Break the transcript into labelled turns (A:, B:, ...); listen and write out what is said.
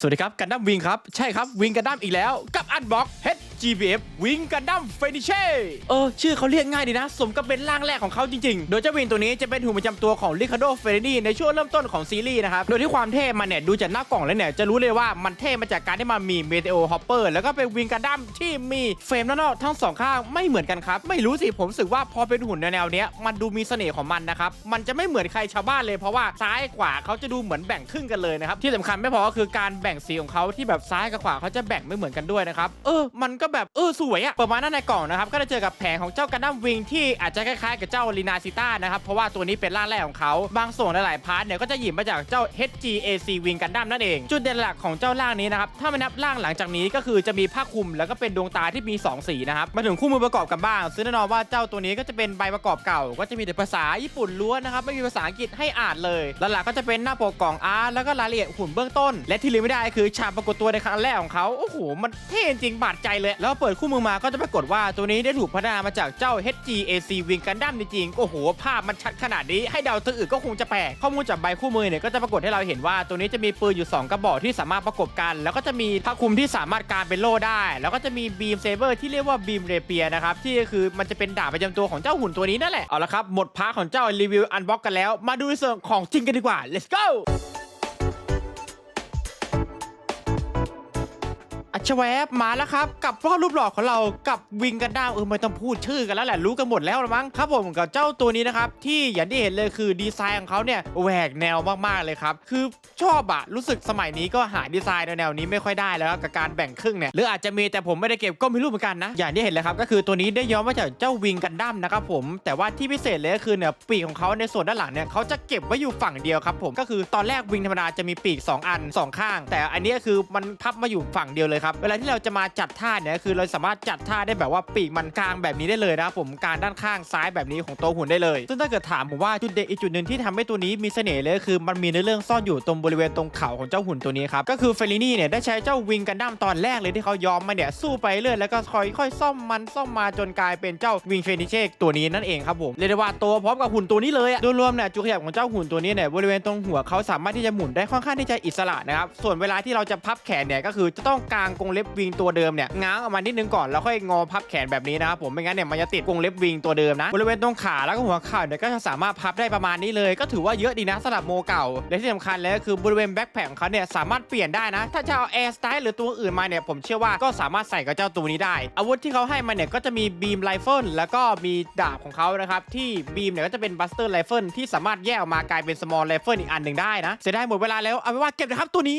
A: สวัสดีครับกันดั้มวิงครับ ใช่ครับวิงกันดั้มอีกแล้ว กับอันบ็อกเฮด GBF วิงกันดั้มเฟนิเช่เออ ชื่อเขาเรียกง่ายดีนะ สมกับเป็นร่างแรกของเขาจริงๆ โดยเจ้าวิงตัวนี้จะเป็นหุ่นประจำตัวของลิคาโดเฟรนีในช่วงเริ่มต้นของซีรีส์นะครับ โดยที่ความเท่มันเนี่ย ดูจากหน้ากล่องแล้วเนี่ย จะรู้เลยว่ามันเท่มาจากการที่มันมีเมเทโอฮอปเปอร์แล้วก็เป็นวิงกันดั้มที่มีเฟรมด้านนอกทั้งสองข้างไม่เหมือนกันครับไม่รู้สิผมรู้สึกว่าพอเป็นหุ่นแนวๆเนี้ยมันดูมีเสน่ห์ของมันนะครับมันจะไม่เหมือนใครชาวบ้านเลยเพราะว่าซ้ายขวาเขาจะดูเหมือนแบ่งครึ่งกันเลยนะครับที่สำคัญไม่พอก็คือการแบ่งสีของเขาที่แบบซ้ายกับขวาเขาจะแบ่งไม่เหมือนกันด้วยนะครับเออมันก็แบบเออสวยอะประมาณนั้นในกล่องนะครับก็จะเจอกับแผงของเจ้ากันดั้มวิงที่อาจจะคล้ายๆกับเจ้าลีนาซิต้านะครับเพราะว่าตัวนี้เป็นร่างแรกของเขาบางส่วนหลายๆพาร์ทเนี่ยก็จะหยิบมาจากเจ้า HGAC วิงกันดั้มนั่นเองจุดเด่นหลักของเจ้าร่างนี้นะครับถ้าไม่นับร่างหลังจากนี้ก็คือจะมีผ้าคลุมแล้วก็เป็นดวงตาที่มีสองสีนะครับมาถึงคู่มือประกอบกันบ้าง ซึ่งแน่นอนว่าเจ้าตัวนี้ก็จะเป็นใบประกอบเก่า ก็จะมีแต่ภาษาญี่ปุ่นล้วนนะครับไม่มีภาษาอังกฤษให้อ่านเลยลหลักๆก็จะเป็นหน้าปกกล่องอาร์ตแล้วก็รายละเอียดหุ่นเบื้องต้น และที่ลืมไม่ได้คือฉากปรากฏตัวในครั้งแรกของเขาโอ้โหมันเท่จริงบาดใจเลยแล้วเปิดคู่มือมาก็จะปรากฏว่าตัวนี้ได้ถูกพัฒนามาจากเจ้า HGAC Wing Gundam จริงๆโอ้โห ภาพมันชัดขนาดนี้ให้เดาตัวอื่นก็คงจะแปลกข้อมูลจากใบคู่มือเนี่ยก็จะปรากฏให้เราเห็นว่าตัวนี้จะมีปืนอยู่ 2 กระบอกที่สามารถประกบกัน แล้วก็จะมีผ้าคลุมที่สามารถการเป็นโล่ได้ แล้วก็จะมีบีมเซเบอร์ที่เรียกว่าบีมเรเปียนะครับที่คือมันจะเป็นดาบประจำตัวของเจ้าหุ่นตัวนี้นั่นแหละเอาละครับหมดพาร์ทของเจ้ารีวิวอันบ็อกกันแล้ว มาดูส่วนของจริงกันดีกว่า let's go อัชแวบมาแล้วครับ กับพ่อรูปหล่อของเรากับวิงกันด้ามเออไม่ต้องพูดชื่อกันแล้วแหละรู้กันหมดแล้วละมั้งครับผมกับเจ้าตัวนี้นะครับที่อย่างที่เห็นเลยคือดีไซน์ของเขาเนี่ยแหวกแนวมากๆเลยครับคือชอบอะรู้สึกสมัยนี้ก็หาดีไซน์แนวนี้ไม่ค่อยได้แล้วกับการแบ่งครึ่งเนี่ยหรืออาจจะมีแต่ผมไม่ได้เก็บก็ไม่รู้เหมือนกันนะอย่างที่เห็นเลยครับก็คือตัวนี้ได้ย้อมมาจากเจ้าวิงกันดั้มนะครับผมแต่ว่าที่พิเศษเลยก็คือเนี่ยปีกของเขาในส่วนด้านหลังเนี่ยเขาจะเก็บไว้อยู่ฝั่งเดียวครับผมก็คือตอนแรกวิงธรรมดาจะมีปีกสองอันสองข้าง แต่อันนี้คือมันพับมาอยู่ฝั่งเดียวเลยครับเวลาที่เราจะมาจัดท่าเนี่ยคือเราสามารถจัดท่าได้แบบว่าปีกมันกลางแบบนี้ได้เลยนะครับผมการด้านข้างซ้ายแบบนี้ของตัวหุ่นได้เลย ซึ่งถ้าเกิดถามผมว่าจุดเด่นอีกจุดหนึ่งที่ทำให้ตัวนี้มีเสน่ห์เลยก็คือ มันมีในเรื่องซ่อนอยู่ตรงบริเวณตรงเข่าของเจ้าหุ่นตัวนี้ครับก็คือเฟลินี่เนี่ยได้ใช้เจ้าวิงกันดั้มตอนแรกเลยที่เขายอมมาเนี่ยสู้ไปเรื่อยแล้วก็ค่อยค่อยซ่อมมันซ่อมมาจนกลายเป็นเจ้าวิงเฟนิเชกตัวนี้นั่นเองครับผมเรียกได้ว่าตัวพร้อมกับหุ่นตัวนี้เลยโดยรวมเนี่ยจุดขยับของเจ้าหุ่นตัวนี้เนี่ยบริเวณตรงหัวเขาสามารถที่จะหมุนได้ค่อนข้างที่จะอิสระนะครับส่วนเวลาที่เราจะพับแขนเนี่ยก็คือจะต้องกางกรงเล็บวิงตัวเดิมเนี่ยง้างออกมานิดนึงก่อนแล้วค่อยงอพับแขนแบบนี้นะครับผมไม่งั้นเนี่ยมันจะติดกรงเล็บวิงตัวเดิมนะบริเวณตรงขาแล้วก็หัวเข่าเนี่ยก็จะสามารถพับได้ประมาณนี้เลย ก็ถือว่าเยอะดีนะสำหรับโมเก่าและที่สำคัญเลยก็คือบริเวณแบ็คแพคของเขาเนี่ยสามารถเปลี่ยนได้นะ ถ้าจะเอาแอร์สไตล์หรือตัวอื่นมาเนี่ยผมเชื่อว่าก็สามารถใส่กับเจ้าตัวนี้ได้ อาวุธที่เขาให้มาเนี่ยก็จะมีบีมไรเฟิลแล้วก็มีดาบของเขานะครับที่บีมเนี่ยก็จะเป็นบัสเตอร์ไรเฟิลที่สามารถแยกออกมากลายเป็นสมอลไรเฟิลอีกอันหนึ่งได้นะเสียดายหมดเวลาแล้วเอาเป็นว่าเก็บนะครับตัวนี้